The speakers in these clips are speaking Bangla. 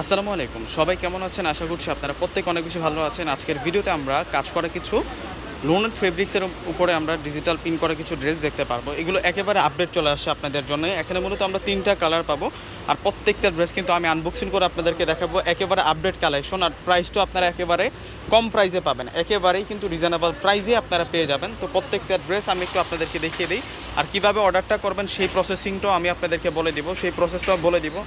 আসসালামু আলাইকুম। সবাই কেমন আছেন? আশা করছি আপনারা প্রত্যেক অনেক বেশি ভালো আছেন। আজকের ভিডিওতে আমরা কাজ করা কিছু লোনেড ফেব্রিক্সের উপরে আমরা ডিজিটাল প্রিন্ট করা কিছু ড্রেস দেখতে পারব। এগুলো একেবারে আপডেট চলে আসছে আপনাদের জন্য। এখানে মূলত আমরা তিনটা কালার পাবো। আর প্রত্যেকটা ড্রেস কিন্তু আমি আনবক্সিং করে আপনাদেরকে দেখাবো। একেবারে আপডেট কালেকশন আর প্রাইসটাও আপনারা একেবারে কম প্রাইসে পাবেন। একেবারেই কিন্তু রিজনেবল প্রাইসে আপনারা পেয়ে যাবেন। তো প্রত্যেকটা ড্রেস আমি একটু আপনাদেরকে দেখিয়ে দিই। আর কীভাবে অর্ডারটা করবেন, সেই প্রসেসিংটাও আমি আপনাদেরকে বলে দিব। সেই প্রসেসটাও বলে দিব।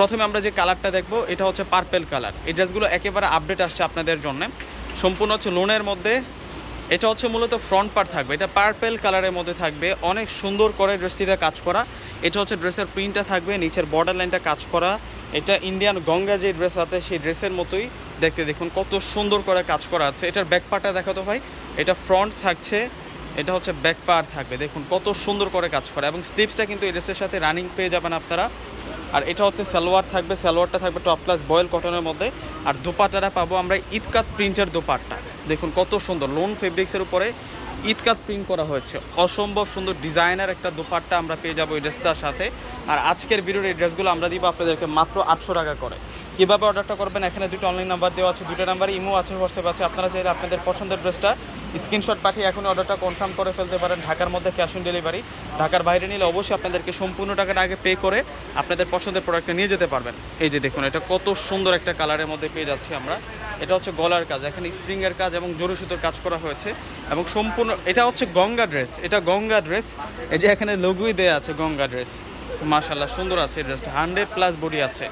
প্রথমে আমরা যে কালারটা দেখব, এটা হচ্ছে পার্পেল কালার এই ড্রেসগুলো একেবারে আপডেট আসছে আপনাদের জন্য। সম্পূর্ণ হচ্ছে লোনের মধ্যে। এটা হচ্ছে মূলত ফ্রন্ট পার্ট থাকবে। এটা পার্পেল কালারের মধ্যে থাকবে। অনেক সুন্দর করে ড্রেসটিতে কাজ করা। এটা হচ্ছে ড্রেসের প্রিন্টটা থাকবে, নিচের বর্ডার লাইনটা কাজ করা। এটা ইন্ডিয়ান গঙ্গা যে ড্রেস আছে, সেই ড্রেসের মতোই দেখতে দেখুন। কত সুন্দর করে কাজ করা আছে। এটার ব্যাক পার্টটা দেখাতো ভাই। এটা ফ্রন্ট থাকছে। এটা হচ্ছে ব্যাক পার্ট থাকবে। দেখুন কত সুন্দর করে কাজ করা। এবং স্লিপসটা কিন্তু এই ড্রেসের সাথে রানিং পেয়ে যাবেন আপনারা। আর এটা হচ্ছে সালোয়ার থাকবে, সালোয়ারটা থাকবে টপ ক্লাস বয়েল কটনের মধ্যে। আর দোপাট্টাটা পাবো আমরা ইতকাত প্রিন্টের দোপাট্টা। দেখুন কত সুন্দর লোন ফেব্রিক্সের উপরে ইতকাত প্রিন্ট করা হয়েছে। অসম্ভব সুন্দর ডিজাইনার একটা দোপাট্টা আমরা পেয়ে যাব এই ড্রেসটার সাথে। আর আজকের ভিডিওর এই ড্রেসগুলো আমরা দিব আপনাদেরকে মাত্র আটশো টাকা করে। কীভাবে অর্ডারটা করবেন? এখানে দুটো অনলাইন নাম্বার দেওয়া আছে, দুটো নাম্বারে ইমো আছে হোয়াটসঅ্যাপ আছে। আপনারা চাইলে আপনাদের পছন্দের ড্রেসটা স্ক্রিনশট পাঠিয়ে এখন অর্ডারটা কনফার্ম করে ফেলতে পারেন। ঢাকার মধ্যে ক্যাশ অন ডেলিভারি ঢাকার বাইরে নিলে অবশ্যই আপনাদেরকে সম্পূর্ণ টাকাটা আগে পে করে আপনাদের পছন্দের প্রোডাক্টটা নিয়ে যেতে পারবেন। এই যে দেখুন, এটা কত সুন্দর একটা কালারের মধ্যে পেয়ে যাচ্ছি আমরা। এটা হচ্ছে গলার কাজ, এখানে স্প্রিংয়ের কাজ এবং জরু সুতোর কাজ করা হয়েছে। এবং সম্পূর্ণ, এটা হচ্ছে গঙ্গা ড্রেস এটা গঙ্গা ড্রেস এই যে এখানে লঘুই দেয়া আছে গঙ্গা ড্রেস মাশাল্লাহ সুন্দর আছে ড্রেসটা হান্ড্রেড প্লাস বডি আছে।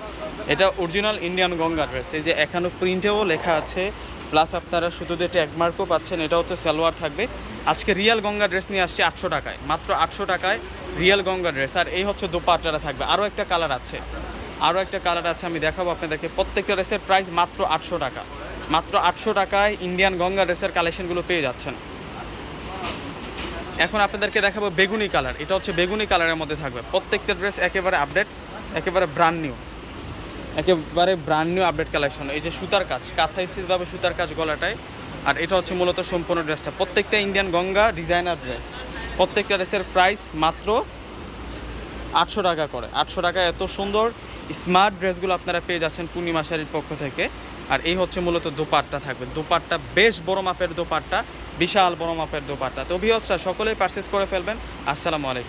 এটা অরিজিনাল ইন্ডিয়ান গঙ্গা ড্রেস এই যে এখানে প্রিন্টেও লেখা আছে প্লাস আপনারা শুধু দিয়ে ট্যাগ মার্কও পাচ্ছেন, এটা হচ্ছে সালোয়ার থাকবে। আজকে রিয়েল গঙ্গা ড্রেস নিয়ে আসছে আটশো টাকায়, মাত্র আটশো টাকায় রিয়েল গঙ্গা ড্রেস আর এই হচ্ছে দোপাট্টাটা থাকবে। আরও একটা কালার আছে। আরও একটা কালার আছে, আমি দেখাবো আপনাদেরকে। প্রত্যেকটা ড্রেসের প্রাইস মাত্র আটশো টাকা। মাত্র আটশো টাকায় ইন্ডিয়ান গঙ্গা ড্রেসের কালেকশনগুলো পেয়ে যাচ্ছেন। এখন আপনাদেরকে দেখাবো বেগুনি কালার এটা হচ্ছে বেগুনি কালারের মধ্যে থাকবে। প্রত্যেকটা ড্রেস একেবারে আপডেট একেবারে ব্রান্ড নিউ একেবারে ব্রান্ড নিউ আপডেট কালেকশন এই যে সুতার কাজ কাঁথা স্টিচভাবে সুতার কাজ গলাটায়। আর এটা হচ্ছে মূলত সম্পূর্ণ ড্রেসটা প্রত্যেকটা ইন্ডিয়ান গঙ্গা ডিজাইনার ড্রেস প্রত্যেকটা ড্রেসের প্রাইস মাত্র আটশো টাকা করে। আটশো টাকা এত সুন্দর স্মার্ট ড্রেসগুলো আপনারা পেয়ে যাচ্ছেন পূর্ণিমা শাড়ির পক্ষ থেকে। আর এই হচ্ছে মূলত দোপাট্টা থাকবে। দোপাট্টা বেশ বড় মাপের দোপাট্টা, বিশাল বড় মাপের দোপাট্টা। তো ভিওসরা সকলেই পারচেস করে ফেলবেন। আসসালামু আলাইকুম।